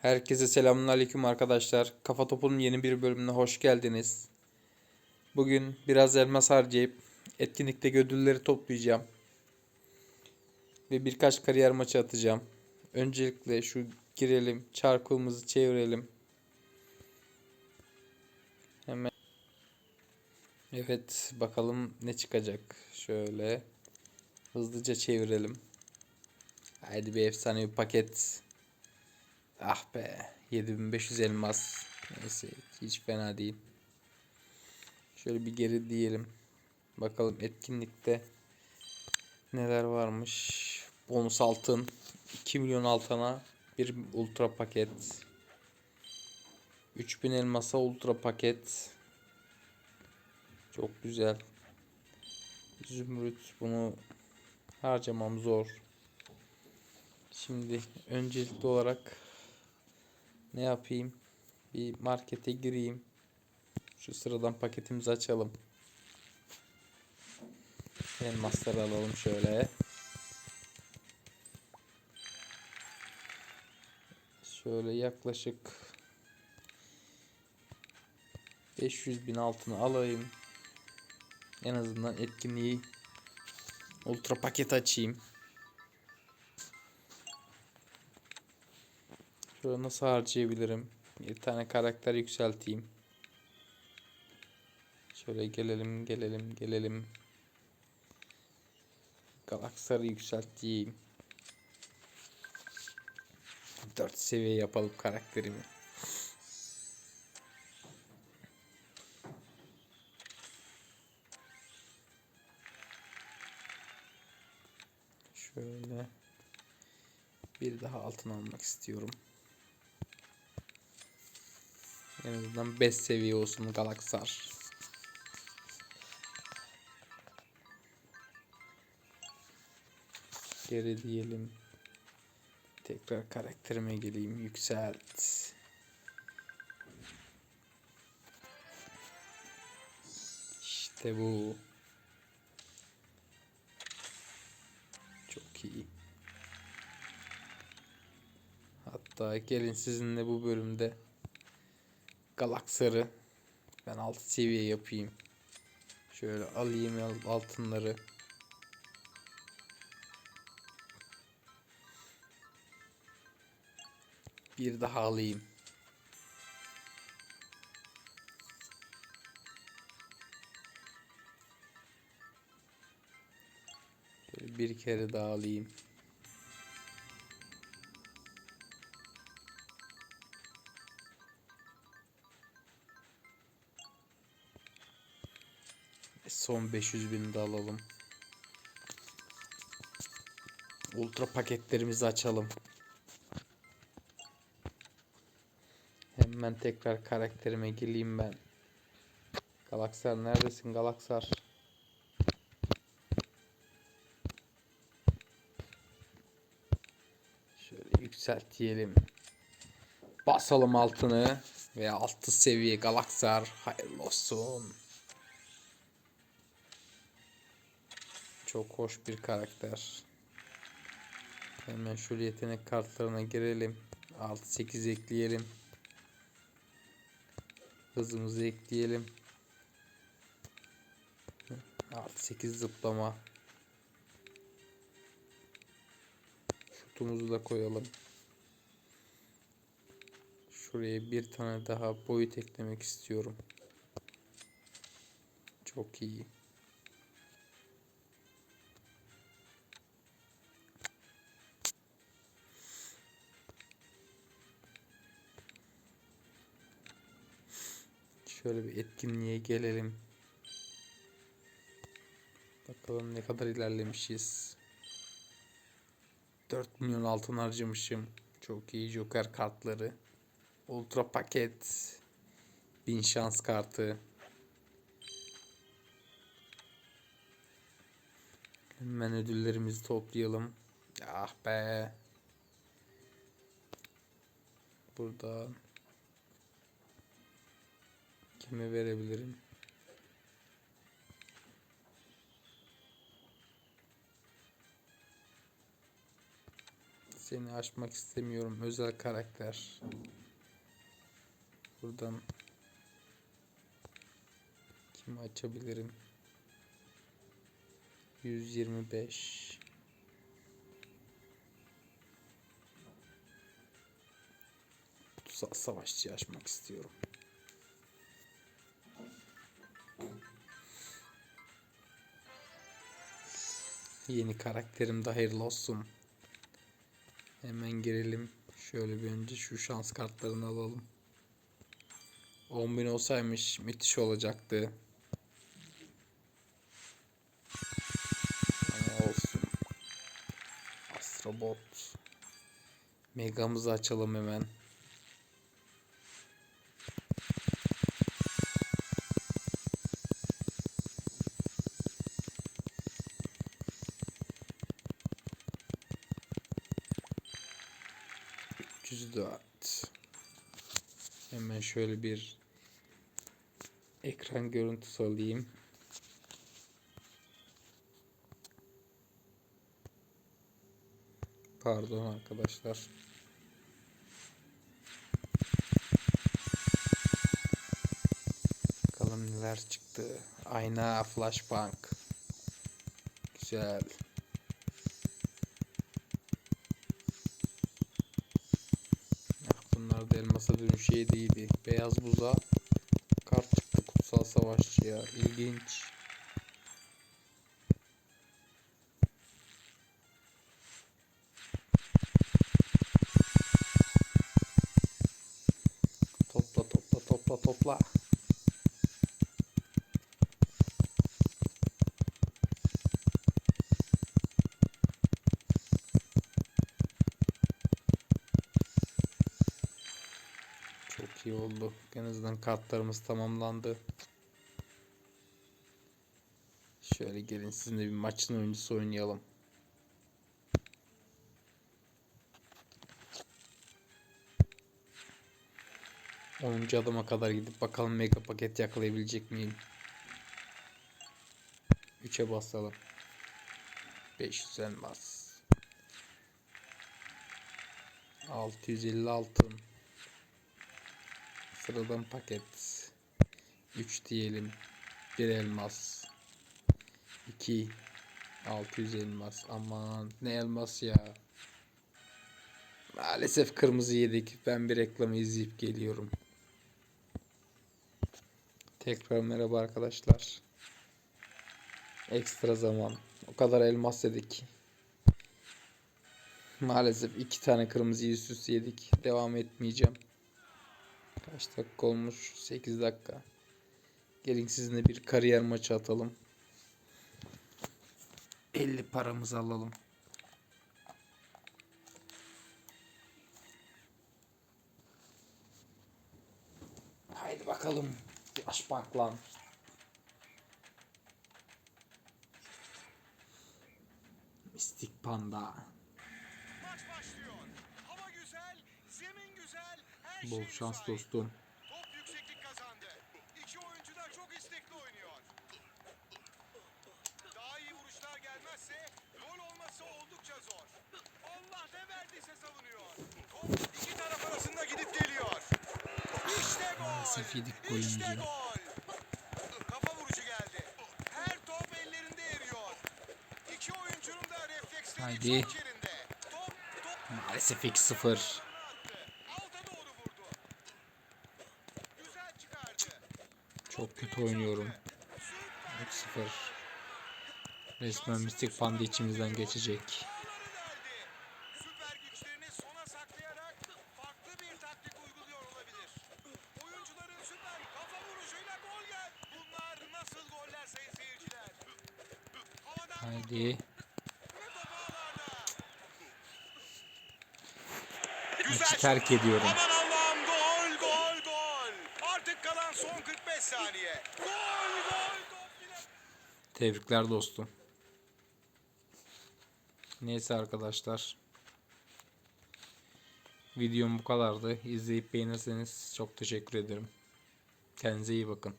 Herkese selamünaleyküm arkadaşlar. Kafa Topu'nun yeni bir bölümüne hoş geldiniz. Bugün biraz elmas harcayıp etkinlikte ödülleri toplayacağım. Ve birkaç kariyer maçı atacağım. Öncelikle şu girelim, çarkımızı çevirelim. Hemen Evet, bakalım ne çıkacak. Şöyle hızlıca çevirelim. Haydi bir efsane bir paket. Ah be 7500 elmas. Neyse hiç fena değil. Şöyle bir geri diyelim. Bakalım etkinlikte neler varmış. Bonus altın. 2 milyon altına bir ultra paket. 3000 elmasa ultra paket. Çok güzel. Zümrüt bunu harcamam zor. Şimdi öncelikli olarak ne yapayım? Bir markete gireyim. Şu sıradan paketimizi açalım. Elmasları alalım şöyle. Şöyle yaklaşık 500 bin altını alayım. En azından etkinliği ultra paket açayım. Şöyle nasıl harcayabilirim? Bir tane karakter yükselteyim. Şöyle gelelim, gelelim, gelelim. Galaksarı yükselteyim. 4 seviye yapalım karakterimi. Şöyle bir daha altın almak istiyorum. En azından 5 seviye olsun Galaksar. Geri diyelim. Tekrar karakterime geleyim. Yükselt. İşte bu. Çok iyi. Hatta gelin sizinle bu bölümde Galaksar'ı ben 6 seviye yapayım. Şöyle alayım al- altınları. Bir daha alayım. Şöyle bir kere daha alayım. Son 500 bin de alalım. Ultra paketlerimizi açalım. Hemen tekrar karakterime geleyim ben. Galaksar neredesin Galaksar? Şöyle yükseltelim. Basalım altını ve altı seviye Galaksar hayırlı olsun. Çok hoş bir karakter. Hemen şöyle yetenek kartlarına girelim. 6-8 ekleyelim. Hızımızı ekleyelim. 6-8 zıplama. Şutumuzu da koyalım. Şuraya bir tane daha boyut eklemek istiyorum. Çok iyi. Şöyle bir etkinliğe gelelim. Bakalım ne kadar ilerlemişiz. 4 milyon altın harcamışım. Çok iyi Joker kartları. Ultra paket. 1000 şans kartı. Hemen ödüllerimizi toplayalım. Ah be. Burada kime verebilirim? Seni açmak istemiyorum. Özel karakter. Buradan kimi açabilirim? 125 Kutsal savaşçı açmak istiyorum. Yeni karakterim de hayırlı olsun. Hemen girelim. Şöyle bir önce şu şans kartlarını alalım. 10.000 olsaymış müthiş olacaktı. Ama olsun. Astrobot. Megamızı açalım hemen. Dört. Hemen şöyle bir ekran görüntüsü alayım. Pardon arkadaşlar. Bakalım neler çıktı. Ayna flashbang. Güzel. Da elmasa dönüş şey değildi. Beyaz buza kart çıktı kutsal savaşçıya. İlginç. Topla topla topla topla. Çok iyi oldu. En azından kartlarımız tamamlandı. Şöyle gelin sizinle bir maçın oyuncusu oynayalım. Onuncu adıma kadar gidip bakalım mega paket yakalayabilecek miyim? 3'e basalım. 500 elmas. 650 altın. Sıradan paket. 3 diyelim. 1 elmas. 2 600 elmas. Aman ne elmas ya. Maalesef kırmızı yedik. Ben bir reklamı izleyip geliyorum. Tekrar merhaba arkadaşlar. Ekstra zaman. O kadar elmas yedik. Maalesef iki tane kırmızı üst üste yedik. Devam etmeyeceğim. Kaç dakika olmuş? 8 dakika. Gelin sizinle bir kariyer maçı atalım. 50 paramızı alalım. Haydi bakalım. Yaş lan. Mistik panda. Maç başlıyor. Hava güzel, zemin güzel, her Bol şans dostum. Top yükseklik kazandı. İki oyuncu da çok istekli oynuyor. Daha iyi vuruşlar gelmezse gol olması oldukça zor. Allah ne verdiyse savunuyor. Top iki taraf arasında gidip geliyor. İşte gol. Yedik bu İşte gol. Kafa vuruşu geldi. Her top ellerinde eriyor. İki oyuncunun da refleksleri Haydi. çok yerinde. Top, top Maalesef 2-0. Çok kötü oynuyorum. 3-0. Resmen Mistik Panda içimizden geçecek. Haydi. Maçı terk ediyorum. Artık kalan son 45 saniye. Gol gol bile. Tebrikler dostum. Neyse arkadaşlar. Videom bu kadardı. İzleyip beğenirseniz çok teşekkür ederim. Kendinize iyi bakın.